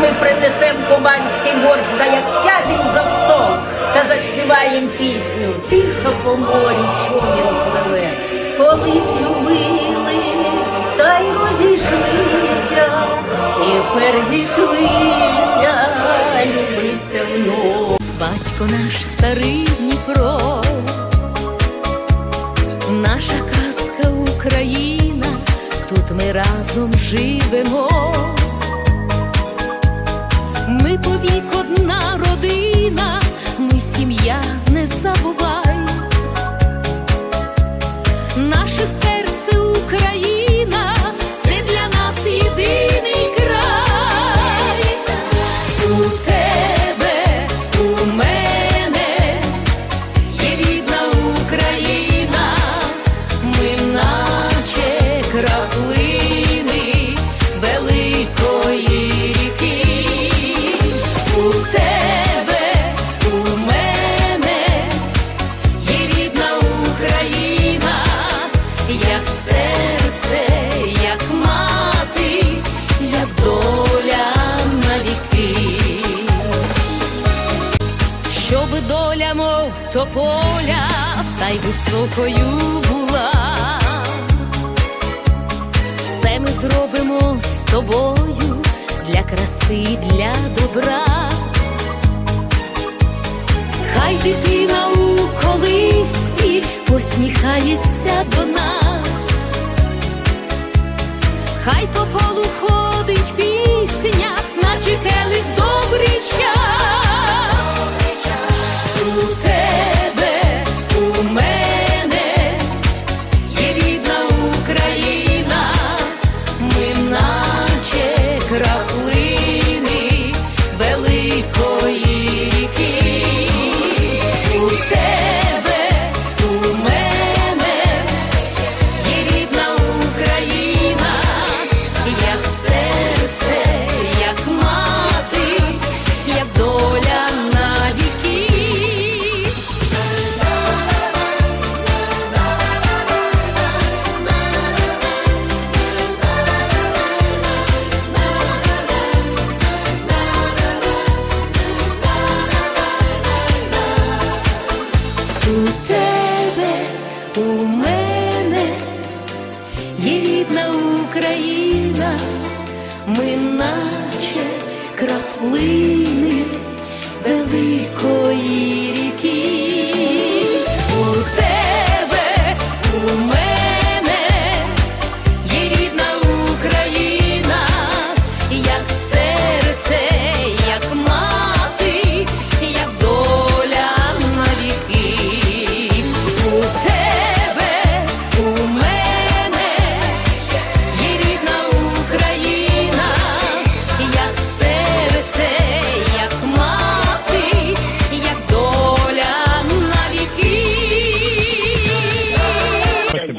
Ми принесем кубанський борщ, та як сядем за стол та заспіваєм пісню. Тихо по морі човен пливе. Колись любились, та й розійшлися, і зійшлися, любиться вновь. Батько наш старий Дніпро, наша казка Україна, тут ми разом живемо. Повік одна родина, ми сім'я, не забувай. Щоб доля, мов тополя, та й високою була. Все ми зробимо з тобою для краси, для добра. Хай дитина у колисці посміхається до нас, хай по полу ходить ми наче краплини великої